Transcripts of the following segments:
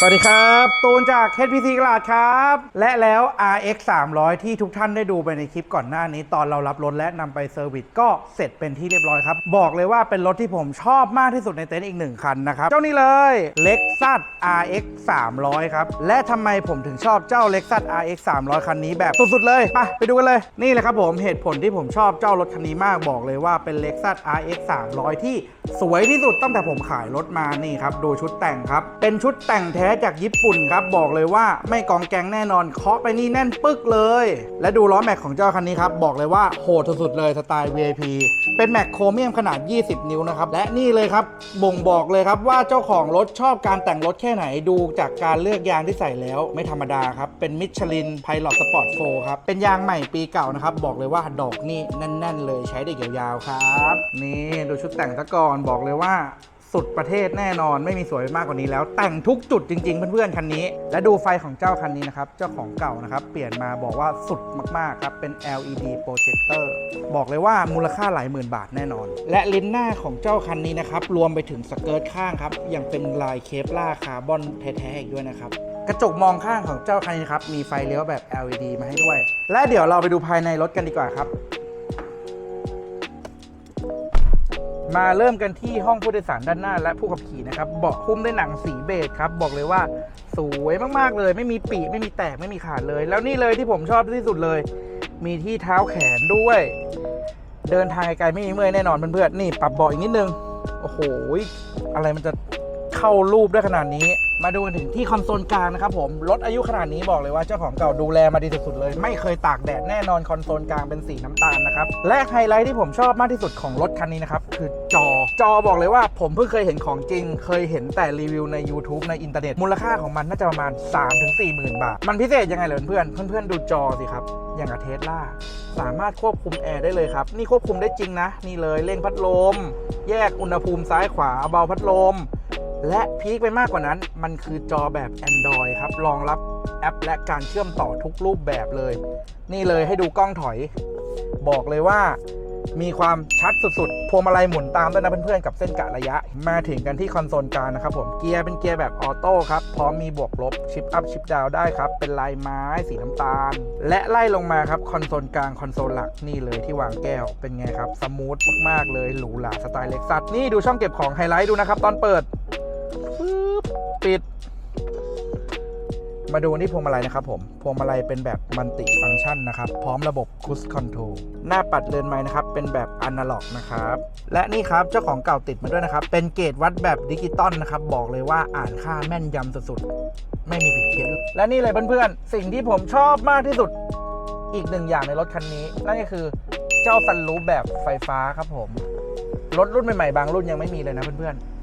สวัสดีครับ ตูนจาก HPC กลาดครับ และแล้ว RX 300 ที่ทุกท่านได้ดูไปในคลิปก่อนหน้านี้ ตอนเรารับรถและนำไปเซอร์วิสก็เสร็จเป็นที่เรียบร้อยครับ บอกเลยว่าเป็นรถที่ผมชอบมากที่สุดในเต็นท์อีกหนึ่งคันนะครับ เจ้านี้เลย Lexus RX 300 ครับ และทำไมผมถึงชอบเจ้า Lexus RX 300 คันนี้แบบสุดๆเลยไปไปดูกันเลยนี่เลยครับผมเหตุผลที่ผมชอบเจ้ารถคันนี้มากบอกเลยว่าเป็น Lexus RX 300 ที่สวยที่สุดตั้งแต่ผมขายรถมานี่ครับดูชุดแต่งครับเป็นชุดแต่งแท้จากญี่ปุ่นครับบอกเลยว่าไม่กองแกงแน่นอนเคาะไปนี่แน่นปึ๊กเลย และดูล้อแม็กของเจ้าคันนี้ครับบอกเลยว่าโหดสุดๆเลยสไตล์ VIP เป็นแม็กโครเมียมขนาด 20 นิ้วนะครับและนี่เลยครับบ่งบอกเลยครับว่าเจ้าของรถชอบการแต่งรถแค่ไหนดูจากการเลือกยางที่ใส่แล้วไม่ธรรมดาครับเป็นมิชลินไพลอตสปอร์ตโฟครับเป็นยางใหม่ปีเก่านะครับบอกเลยว่าดอกนี่แน่น ๆ เลยใช้ได้ยาวๆครับ นี่ดูชุดแต่งซะก่อนบอกเลยว่า สุดประเทศแน่นอนไม่มีสวยไปมากกว่านี้แล้ว แต่งทุกจุดจริงๆ เพื่อนๆคันนี้ และดูไฟของเจ้าคันนี้นะครับ เจ้าของเก่านะครับ เปลี่ยนมาบอกว่าสุดมากๆครับ เป็น LED projector บอกเลยว่ามูลค่าหลายหมื่นบาทแน่นอน และลิ้นหน้าของเจ้าคันนี้นะครับ รวมไปถึงสเกิร์ตข้างครับยังเป็นลายเคปล่าคาร์บอนแท้ๆอีกด้วยนะครับกระจกมองข้างของเจ้าคันนี้ครับมีไฟเลี้ยวแบบ LED มาให้ด้วย และเดี๋ยวเราไปดูภายในรถกันดีกว่าครับ มาเริ่มกันที่ห้องผู้โดยสารด้านหน้าและผู้ขับขี่นะครับเบาะหุ้มด้วยหนังสีเบจครับ บอกเลยว่าสวยมากๆเลย ไม่มีปีไม่มีแตกไม่มีขาดเลย แล้วนี่เลยที่ผมชอบที่สุดเลย มีที่เท้าแขนด้วย เดินทางไกลๆไม่มีเมื่อยแน่นอนเพื่อนๆนี่ปรับเบาะอีกนิดนึงโอ้โหอะไรมันจะ เข้ารูปได้ขนาดนี้ มาดูกันถึงที่คอนโซลกลางนะครับผม รถอายุขนาดนี้บอกเลยว่าเจ้าของเก่าดูแลมาดีสุดๆเลย ไม่เคยตากแดดแน่นอนคอนโซลกลางเป็นสีน้ำตาลนะครับ และไฮไลท์ที่ผมชอบมากที่สุดของรถคันนี้นะครับ คือจอ จอบอกเลยว่าผมเพิ่งเคยเห็นของจริง เคยเห็นแต่รีวิวใน YouTube ในอินเทอร์เน็ต มูลค่าของมันน่าจะประมาณ 3-4หมื่นบาท มันพิเศษยังไงเหรอเพื่อนเพื่อนๆดูจอสิครับอย่างกับเทสลาสามารถควบคุมแอร์ได้เลยครับ นี่ควบคุมได้จริงนะ นี่เลยเร่งพัดลม แยกอุณหภูมิซ้ายขวาเบาพัดลม และพีคไปมากกว่านั้น มันคือจอแบบ Android ครับ รองรับแอปและการเชื่อมต่อทุกรูปแบบเลย นี่เลยให้ดูกล้องถอย บอกเลยว่ามีความชัดสุดๆ พวงมาลัยหมุนตามด้วยนะเพื่อนๆ กับเส้นกะระยะ มาถึงกันที่คอนโซลกลางนะครับผม เกียร์เป็นเกียร์แบบออโต้ครับ พร้อมมีบวกลบ ชิปอัพชิปดาวได้ครับ เป็นลายไม้สีน้ำตาล และไล่ลงมาครับ คอนโซลกลางคอนโซลหลักนี่เลยที่วางแก้ว เป็นไงครับ สมูทมากๆเลย หรูหราสไตล์เล็กซัสนี่ดูช่องเก็บของไฮไลท์ดูนะครับตอนเปิด ปิด มาดูที่พวงมาลัยนะครับผมพวงมาลัยเป็นแบบมัลติฟังก์ชันนะครับ พร้อมระบบคุชคอนโทรลหน้าปัดเรือนไม้นะครับ เป็นแบบอนาล็อกนะครับ และนี่ครับเจ้าของเก่าติดมาด้วยนะครับ เป็นเกจวัดแบบดิจิตอลนะครับ บอกเลยว่าอ่านค่าแม่นยำสุดๆ ไม่มีผิดเพี้ยนและนี่เลยเพื่อนๆ สิ่งที่ผมชอบมากที่สุดอีกหนึ่งอย่างในรถคันนี้นั่นก็คือเจ้าซันรูฟแบบไฟฟ้าครับผมรถรุ่นใหม่ๆบางรุ่นยังไม่มีเลยนะเพื่อนๆ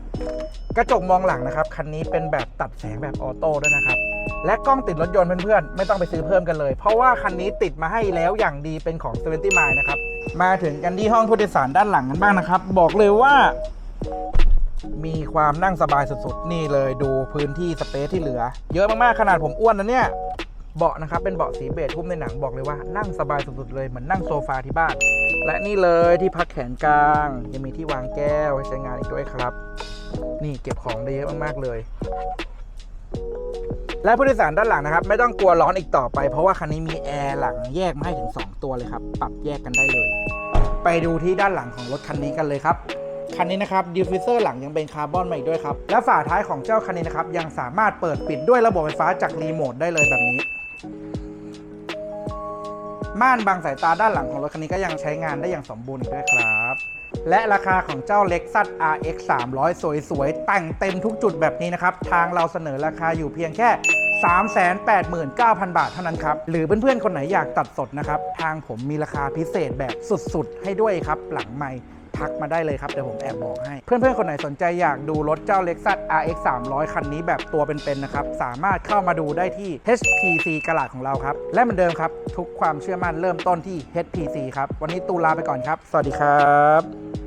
กระจกมองหลังนะครับคันนี้เป็นแบบตัดแสงแบบออโต้ด้วยนะครับ และกล้องติดรถยนต์เพื่อนๆ ไม่ต้องไปซื้อเพิ่มกันเลย เพราะว่าคันนี้ติดมาให้แล้วอย่างดีเป็นของ 70 m i l e นะครับ มาถึงกันที่ห้องผู้โดยสารด้านหลังกันบ้างนะครับ บอกเลยว่ามีความนั่งสบายสุดๆ นี่เลยดูพื้นที่สเปซที่เหลือ เยอะมากๆ ขนาดผมอ้วนนะเนี่ยเบาะนะครับเป็นเบาะสีเบจหุ้มในหนังบอกเลยว่านั่งสบายสุดๆเลยเหมือนนั่งโซฟาที่บ้าน และนี่เลยที่พักแขนกลางยังมีที่วางแก้วให้ใช้งานอีกด้วยครับ นี่เก็บของได้เยอะมากๆเลย และผู้โดยสารด้านหลังนะครับ ไม่ต้องกลัวร้อนอีกต่อไป เพราะว่าคันนี้มีแอร์หลังแยกมาให้ถึง 2 ตัวเลยครับ ปรับแยกกันได้เลย ไปดูที่ด้านหลังของรถคันนี้กันเลยครับคันนี้นะครับดิฟฟิเซอร์หลังยังเป็นคาร์บอนมาอีกด้วยครับ และฝาท้ายของเจ้าคันนี้นะครับ ยังสามารถเปิดปิดด้วยระบบไฟฟ้าจากรีโมทได้เลยแบบนี้ ม่านบังสายตาด้านหลังของรถคันนี้ก็ยังใช้งานได้อย่างสมบูรณ์อีกด้วยครับ และราคาของเจ้า Lexus RX 300 สวยๆ แต่งเต็มทุกจุดแบบนี้นะครับ ทางเราเสนอราคาอยู่เพียงแค่ 389,000 บาทเท่านั้นครับ หรือเพื่อนๆ คนไหนอยากตัดสดนะครับ ทางผมมีราคาพิเศษแบบสุดๆ ให้ด้วยครับ หลังใหม่ ทักมาได้เลยครับ เดี๋ยวผมแอบบอกให้ เพื่อนๆ คนไหนสนใจอยากดูรถเจ้า Lexus RX 300 คันนี้แบบตัวเป็นๆนะครับ สามารถเข้ามาดูได้ที่ HPC กระลาดของเราครับ และเหมือนเดิมครับ ทุกความเชื่อมั่นเริ่มต้นที่ HPC ครับ วันนี้ตูลาไปก่อนครับ สวัสดีครับ